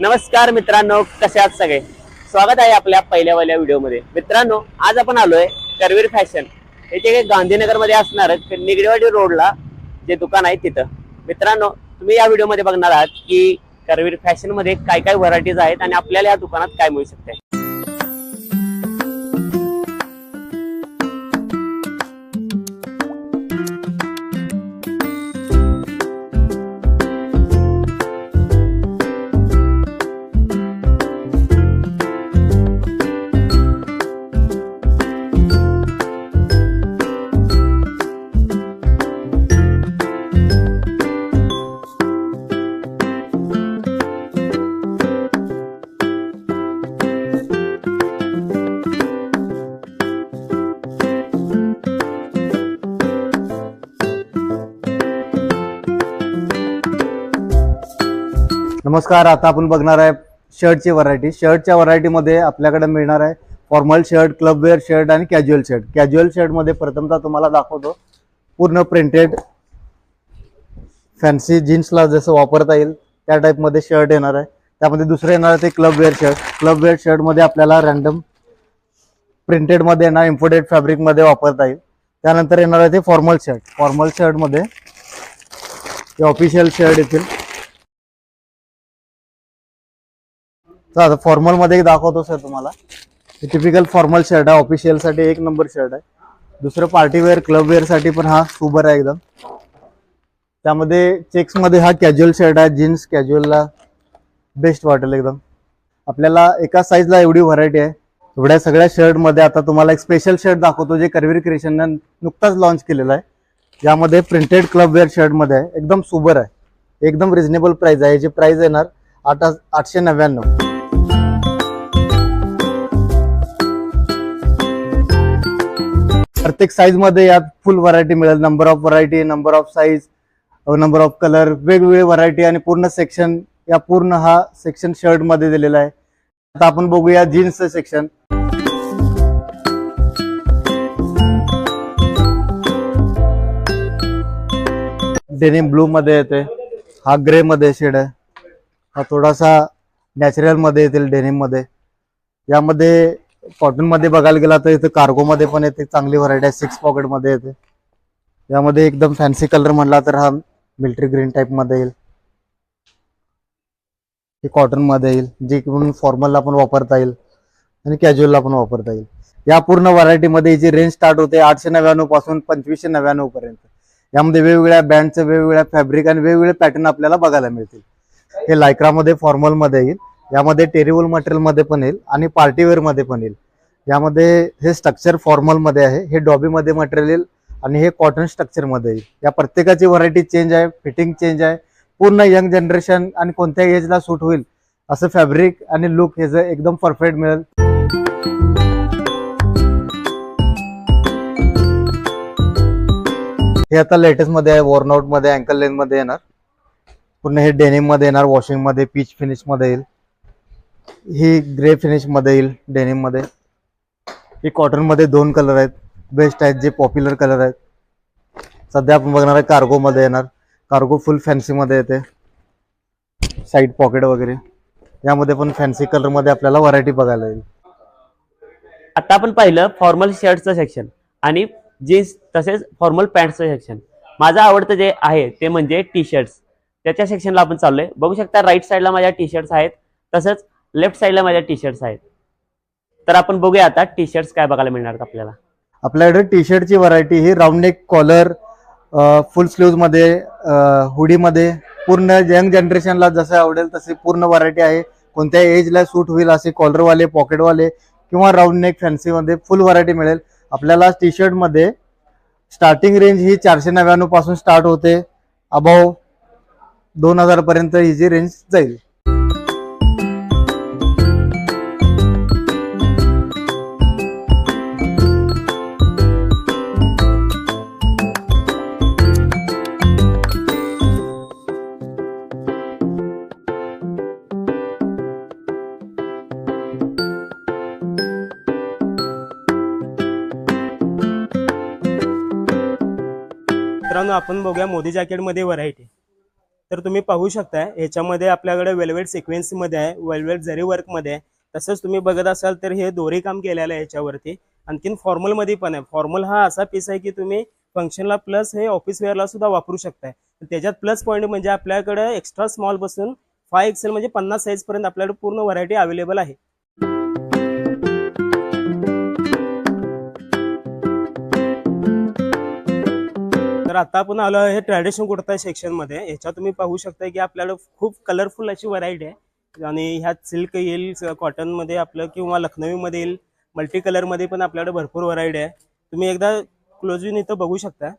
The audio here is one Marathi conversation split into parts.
नमस्कार मित्रांनो कसे आहात सगळे? स्वागत आहे आपल्या पहिल्या पहिल्या व्हिडिओमध्ये. मित्रांनो आज आपण आलोय करवीर फॅशन. हे जे गांधीनगरमध्ये असणार निगडेवाडी रोडला जे दुकान आहे तिथं. मित्रांनो तुम्ही या व्हिडिओमध्ये बघणार आहात की करवीर फॅशनमध्ये काय काय व्हरायटीज आहेत आणि आपल्याला या दुकानात काय मिळू शकते नमस्कार आता आपण बघणार आहे शर्टची व्हरायटी शर्टच्या व्हरायटीमध्ये आपल्याकडे मिळणार आहे फॉर्मल शर्ट क्लबवेअर शर्ट आणि कॅज्युअल शर्ट कॅज्युअल शर्टमध्ये प्रथमतः तुम्हाला दाखवतो पूर्ण प्रिंटेड फॅन्सी जीन्सला जसं वापरता येईल त्या टाईपमध्ये शर्ट येणार आहे. त्यामध्ये दुसरं येणार आहे ते क्लबवेअर शर्ट क्लबवेअर शर्टमध्ये आपल्याला रॅन्डम प्रिंटेडमध्ये येणार इम्पोर्टेड फॅब्रिकमध्ये वापरता येईल. त्यानंतर येणार आहे ते फॉर्मल शर्ट फॉर्मल शर्टमध्ये ते ऑफिशियल शर्ट येतील. तर आता फॉर्मलमध्ये दाखवतो सर तुम्हाला. टिपिकल फॉर्मल शर्ट आहे. ऑफिशियलसाठी एक नंबर शर्ट आहे. दुसरं पार्टीवेअर क्लबवेअरसाठी पण हा सुबर आहे एकदम. त्यामध्ये चेक्समध्ये हा कॅज्युअल शर्ट आहे. जीन्स कॅज्युअलला बेस्ट वाटेल एकदम. आपल्याला एका साईजला एवढी व्हरायटी आहे. एवढ्या सगळ्या शर्टमध्ये आता तुम्हाला एक स्पेशल शर्ट दाखवतो जे करवीर क्रिएशननं नुकताच लॉन्च केलेला आहे. यामध्ये प्रिंटेड क्लबवेअर शर्टमध्ये आहे. एकदम सुबर आहे. एकदम रिजनेबल प्राइस आहे. याची प्राइस येणार आठ आठशे नव्याण्णव. प्रत्येक साईजमध्ये यात फुल व्हरायटी मिळेल. Number of variety number of size number of colour वेगवेगळे व्हरायटी आणि पूर्ण सेक्शन या पूर्ण हा सेक्शन शर्टमध्ये दिलेला आहे. आता आपण बघूया जीन्सचं सेक्शन डेनिम ब्लू मध्ये येते. हा ग्रे मध्ये शेड आहे. हा थोडासा नॅचरलमध्ये येतील डेनिममध्ये. यामध्ये कॉटनमध्ये बघायला गेला तर इथं कार्गो मध्ये पण येते चांगली व्हरायटी आहे सिक्स पॉकेटमध्ये येते. यामध्ये एकदम फॅन्सी कलर म्हणला तर हा मिल्ट्री ग्रीन टाइपमध्ये येईल. हे कॉटनमध्ये येईल जे की फॉर्मलला पण वापरता येईल आणि कॅज्युअलला पण वापरता येईल. या पूर्ण व्हरायटी मध्ये याची रेंज स्टार्ट होते आठशे नव्याण्णवपासून पंचवीसशे नव्याण्णव पर्यंत. यामध्ये वेगवेगळ्या बँडचे वेगवेगळ्या फॅब्रिक आणि वेगवेगळे पॅटर्न आपल्याला बघायला मिळतील. हे लायक्रामध्ये फॉर्मलमध्ये येईल. यामध्ये टेरिवल मटेरियलमध्ये पण येईल आणि पार्टीवेअरमध्ये पण येईल. यामध्ये हे स्ट्रक्चर फॉर्मलमध्ये आहे हे डॉबीमध्ये मटेरियल येईल आणि हे कॉटन स्ट्रक्चरमध्ये येईल. या प्रत्येकाची व्हरायटी चेंज आहे फिटिंग चेंज आहे. पूर्ण यंग जनरेशन आणि कोणत्या एजला सूट होईल असं फॅब्रिक आणि लुक हे एकदम परफेक्ट मिळेल. हे आता लेटेस्टमध्ये आहे वॉर्नआउटमध्ये अँकल लेनमध्ये येणार. पूर्ण हे डेनिममध्ये येणार वॉशिंगमध्ये पीच फिनिशमध्ये येईल. ही ग्रे फिनिशमध्ये येईल डेनिममध्ये ही कॉटनमध्ये दोन कलर आहेत. बेस्ट आहेत जे पॉप्युलर कलर आहेत. सध्या आपण बघणार आहे कार्गोमध्ये येणार. कार्गो फुल फॅन्सीमध्ये येते. साईड पॉकेट वगैरे. यामध्ये पण फॅन्सी कलरमध्ये आपल्याला व्हरायटी बघायला येईल. आता आपण पाहिलं फॉर्मल शर्टचं सेक्शन आणि जीन्स तसेच फॉर्मल पॅन्टचं सेक्शन माझं आवडतं जे आहे ते म्हणजे टी शर्ट्स त्याच्या सेक्शनला आपण चाललोय. बघू शकता राईट साईडला माझ्या टी शर्ट्स आहेत. तसंच लेफ्ट साईडला माझ्या टी शर्ट्स आहेत. तर आपण बघूया आता टी शर्ट्स काय बघायला मिळणार आपल्याला. आपल्याकडे टी शर्टची व्हरायटी ही राऊंड नेक कॉलर फुल स्लीव्हमध्ये हुडी मध्ये पूर्ण यंग जनरेशनला जसं आवडेल तशी पूर्ण व्हरायटी आहे. कोणत्या एजला सूट होईल असे कॉलरवाले पॉकेटवाले किंवा राऊंड नेक फॅन्सीमध्ये फुल व्हरायटी मिळेल. आपल्याला टी शर्टमध्ये स्टार्टिंग रेंज ही चारशे नव्याण्णवपासून स्टार्ट होते. अबाव दोन हजार पर्यंत ही जी रेंज जाईल. मित्रांनो आपण बघूया मोदी जॅकेटमध्ये व्हरायटी तर तुम्ही पाहू शकताय ह्याच्यामध्ये आपल्याकडे वेलवेट सिक्वेन्समध्ये आहे वेलवेट जरी वर्कमध्ये आहे तसंच तुम्ही बघत असाल तर हे दोरी काम केलेलं आहे याच्यावरती आणखीन फॉर्मलमध्ये पण आहे. फॉर्मल हा असा पीस आहे की तुम्ही फंक्शनला प्लस हे ऑफिस वेअरला सुद्धा वापरू शकताय. त्याच्यात प्लस पॉईंट म्हणजे आपल्याकडे एक्स्ट्रा स्मॉल बसून फाय एक्सेल म्हणजे पन्नास साईज पर्यंत आपल्याकडे पूर्ण व्हरायटी अवेलेबल आहे. तर आता आपण आलो हे ट्रॅडिशनल कुर्ता सेक्शनमध्ये. ह्याच्यात तुम्ही पाहू शकता की आपल्याला खूप कलरफुल अशी व्हरायटी आहे. आणि ह्यात सिल्क येईल कॉटनमध्ये आपलं किंवा लखनवी मध्ये येईल मल्टी कलरमध्ये पण आपल्याकडे भरपूर व्हरायटी आहे. तुम्ही एकदा क्लोजून इथं बघू शकता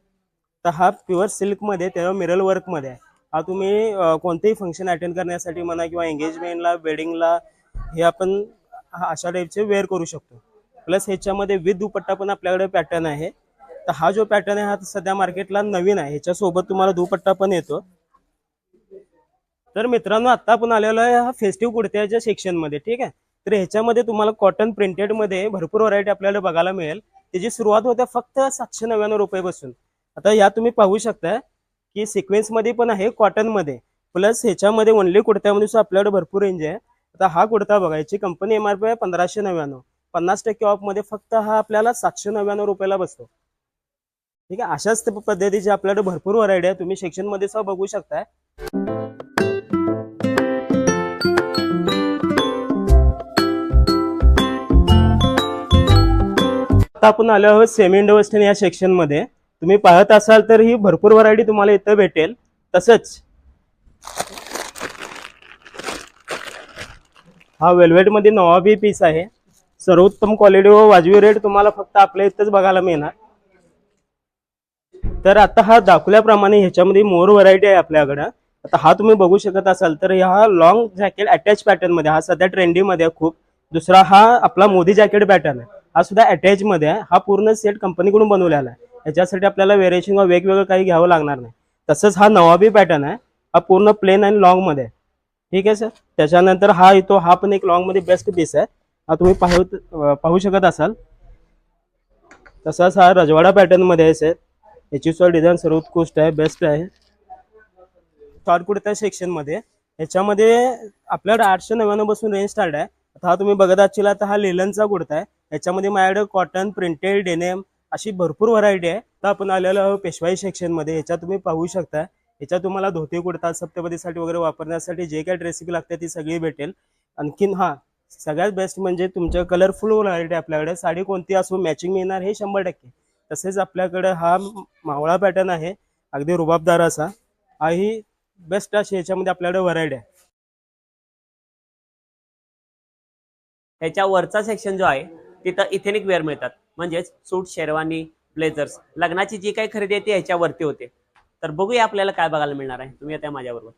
तर हा प्युअर सिल्कमध्ये तेव्हा मिरल वर्कमध्ये आहे. हा तुम्ही कोणतेही फंक्शन अटेंड करण्यासाठी म्हणा किंवा एंगेजमेंटला वेडिंगला हे आपण हा अशा टाईपचे वेअर करू शकतो. प्लस ह्याच्यामध्ये विथ दुपट्टा पण आपल्याकडे पॅटर्न आहे. तर हा जो पॅटर्न आहे हा सध्या मार्केटला नवीन आहे. ह्याच्यासोबत तुम्हाला दुपट्टा पण येतो. तर मित्रांनो आता आपण आलेलो आहे हा फेस्टिव्ह कुर्त्याच्या सेक्शनमध्ये ठीक आहे? तर ह्याच्यामध्ये तुम्हाला कॉटन प्रिंटेडमध्ये भरपूर व्हरायटी आपल्याला बघायला मिळेल. त्याची सुरुवात होते फक्त सातशे नव्याण्णव रुपयेपासून. आता या तुम्ही पाहू शकता की सिक्वेन्समध्ये पण आहे कॉटनमध्ये प्लस ह्याच्यामध्ये ओनली कुर्त्यामध्ये सुद्धा आपल्याकडे भरपूर रेंज आहे. आता हा कुर्ता बघा याची कंपनी एम आर पी आहे पंधराशे नव्याण्णव. पन्नास टक्के ऑफमध्ये फक्त हा आपल्याला सातशे नव्याण्णव रुपयाला बसतो. ठीक आहे? अशाच पद्धतीची आपल्याकडे भरपूर व्हरायटी आहे. तुम्ही सेक्शनमध्ये सुद्धा बघू शकताय. आता आपण आलो आहोत सेमी इंडो वेस्टर्न या सेक्शनमध्ये. तुम्ही पाहत असाल तर ही भरपूर व्हरायटी तुम्हाला इथं भेटेल. तसंच हा वेल्वेटमध्ये नवाबी पीस आहे. सर्वोत्तम क्वालिटी व वाजवी रेट तुम्हाला फक्त आपल्या इथंच बघायला मिळणार. तर आता हा दाखवल्याप्रमाणे ह्याच्यामध्ये मोर व्हरायटी आहे आपल्याकडं. आता हा तुम्ही बघू शकत असाल तर हा लॉंग जॅकेट अटॅच पॅटर्नमध्ये हा सध्या ट्रेंडी मध्ये आहे खूप. दुसरा हा आपला मोदी जॅकेट पॅटर्न आहे. हा सुद्धा अटॅच मध्ये आहे. हा पूर्ण सेट कंपनीकडून बनवलेला आहे. याच्यासाठी आपल्याला व्हेरिएशन किंवा वेगवेगळं काही घ्यावं लागणार नाही. तसंच हा नवाबी पॅटर्न आहे. हा पूर्ण प्लेन आणि लॉंगमध्ये आहे. ठीक आहे सर त्याच्यानंतर हा येतो हा पण एक लॉंगमध्ये बेस्ट पीस आहे. हा तुम्ही पाहू पाहू शकत असाल. तसाच हा रजवाडा पॅटर्नमध्ये आहे सर याची सुद्धा डिझाईन सर्वोत्कृष्ट आहे बेस्ट आहे. शॉर्ट कुर्ता याच्यामध्ये आपल्याकडे आठशे नव्याण्णवपासून रेंज स्टार्ट आहे. आता हा तुम्ही बघत असला तर हा लेलनचा कुर्ता आहे. याच्यामध्ये माझ्याकडे कॉटन प्रिंटेड डेनेम अशी भरपूर व्हरायटी आहे. तर आपण आलेलो आहोत पेशवाई सेक्शनमध्ये याच्यात तुम्ही पाहू शकता. ह्याच्यात तुम्हाला धोती कुर्ता सप्तपदीसाठी वगैरे वापरण्यासाठी जे काही ड्रेसिंग लागते ती सगळी भेटेल. आणखीन हा सगळ्यात बेस्ट म्हणजे तुमच्या कलरफुल व्हरायटी आपल्याकडे. साडी कोणती असो मॅचिंग मिळणार हे शंभर टक्के. तसेच आपल्याकडे हा मावळा पॅटर्न आहे अगदी रुबाबदार असा हाही बेस्ट अशी याच्यामध्ये आपल्याकडे व्हरायटी आहे. ह्याच्या वरचा सेक्शन जो आहे तिथं इथेनिक वेअर मिळतात. म्हणजेच सूट शेरवानी ब्लेझर्स लग्नाची जी काही खरेदी आहे ती ह्याच्यावरती होते. तर बघूया आपल्याला काय बघायला मिळणार आहे. तुम्ही आता माझ्याबरोबर.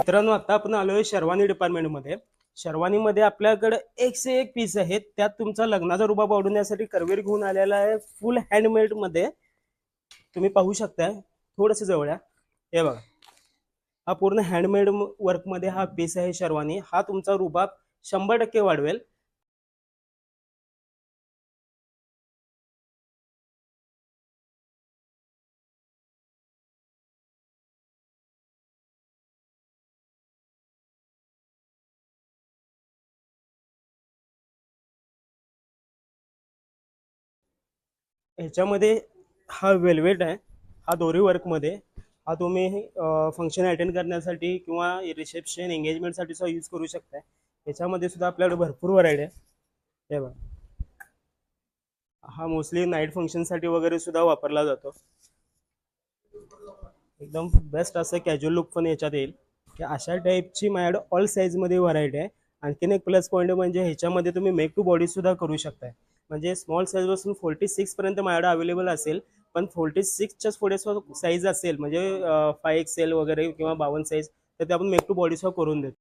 मित्रांनो आता आपण आलोय शेरवानी डिपार्टमेंटमध्ये शेरवानीमध्ये आपल्याकडे एक से एक पीस आहेत. त्यात तुमचा लग्नाचा रुबाब वाढवण्यासाठी करवेर घेऊन आलेला आहे फुल हँडमेडमध्ये. तुम्ही पाहू शकताय थोडस जवळ हे बघा. हा पूर्ण हँडमेड वर्कमध्ये हा पीस आहे शेरवानी. हा तुमचा रुबाब शंभर टक्के वाढवेल. ह्याच्यामध्ये हा वेल्वेट आहे हा दोरी वर्कमध्ये. हा तुम्ही फंक्शन अटेंड करण्यासाठी किंवा रिसेप्शन एंगेजमेंटसाठी सुद्धा यूज करू शकताय ह्याच्यामध्ये सुद्धा आपल्याकडे भरपूर व्हरायटी आहे. हे बघा. हा मोस्टली नाईट फंक्शनसाठी वगैरे सुद्धा वापरला जातो. एकदम बेस्ट असं कॅज्युअल लुक पण याच्यात येईल. की अशा टाईपची माझ्याकडे ऑल साईजमध्ये व्हरायटी आहे. आणखीन एक प्लस पॉईंट म्हणजे ह्याच्यामध्ये तुम्ही मेक टू बॉडी सुद्धा करू शकताय. म्हणजे स्मॉल साईजपासून फोर्टी सिक्सपर्यंत माझ्याकडे अवेलेबल असेल. पण फोर्टी सिक्सच्याच पुढे साईज असेल म्हणजे फाय एक्सेल वगैरे किंवा बावन्न साईज तर ते आपण मेक टू बॉडी करून देतो.